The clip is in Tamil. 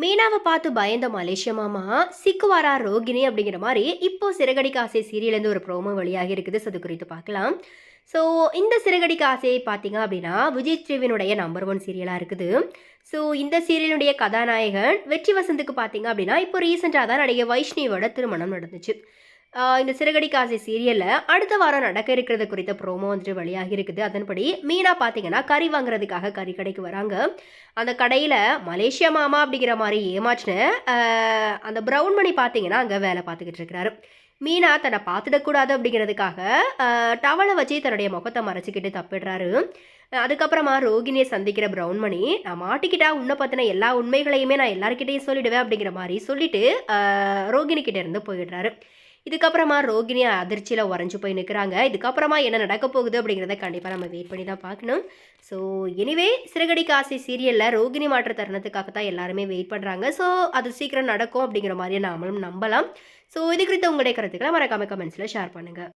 மீனாவை பார்த்து பயந்த மலேசிய மாமா சிக்குவாரா ரோகிணி அப்படிங்கிற மாதிரி இப்போ சிறகடிக்க ஆசை சீரியலேருந்து ஒரு ப்ரோமோ வழியாக இருக்குது. ஸோ அது குறித்து பார்க்கலாம். ஸோ இந்த சிறகடிக்க ஆசையை பார்த்தீங்க அப்படின்னா விஜய் ஸ்ரீவினுடைய நம்பர் ஒன் சீரியலாக இருக்குது. ஸோ இந்த சீரியலுடைய கதாநாயகன் வெற்றி வசந்துக்கு பார்த்தீங்க அப்படின்னா இப்போ ரீசெண்டாக தான் நடிகை வைஷ்ணவியோட திருமணம் நடந்துச்சு. இந்த சிறுகடி காசி சீரியலில் அடுத்த வாரம் நடக்க இருக்கிறது குறித்த ப்ரோமோ வந்துட்டு வெளியாகி இருக்குது. அதன்படி மீனா பார்த்தீங்கன்னா கறி வாங்குறதுக்காக கறி கடைக்கு வராங்க. அந்த கடையில் மலேசியா மாமா அப்படிங்கிற மாதிரி ஏமாச்சின அந்த ப்ரௌன் மணி பார்த்தீங்கன்னா அங்கே வேலை பார்த்துக்கிட்டு இருக்கிறாரு. மீனா தன்னை பார்த்துடக்கூடாது அப்படிங்கிறதுக்காக டவலை வச்சு தன்னுடைய முகத்தை மறைச்சிக்கிட்டு தப்பிடுறாரு. அதுக்கப்புறமா ரோகிணியை சந்திக்கிற பிரவுன்மணி நான் மாட்டிக்கிட்டா உன்னை பற்றின எல்லா உண்மைகளையுமே நான் எல்லாருக்கிட்டையும் சொல்லிடுவேன் அப்படிங்கிற மாதிரி சொல்லிட்டு ரோகிணிக்கிட்ட இருந்து போயிடுறாரு. இதுக்கப்புறமா ரோகிணி அதிர்ச்சியில் உறைஞ்சு போய் நிற்கிறாங்க இதுக்கப்புறமா என்ன நடக்க போகுது அப்படிங்கிறத கண்டிப்பாக நம்ம வெயிட் பண்ணி தான் பார்க்கணும். ஸோ எனிவே சிறுகடி காசி சீரியலில் ரோகிணி மாற்ற தருணத்துக்காக தான் எல்லாருமே வெயிட் பண்ணுறாங்க ஸோ அது சீக்கிரம் நடக்கும் அப்படிங்கிற மாதிரி நாமளும் நம்பலாம். ஸோ இது குறித்த உங்களுடைய கருத்துக்களை மறக்காம கமெண்ட்ஸில் ஷேர் பண்ணுங்கள்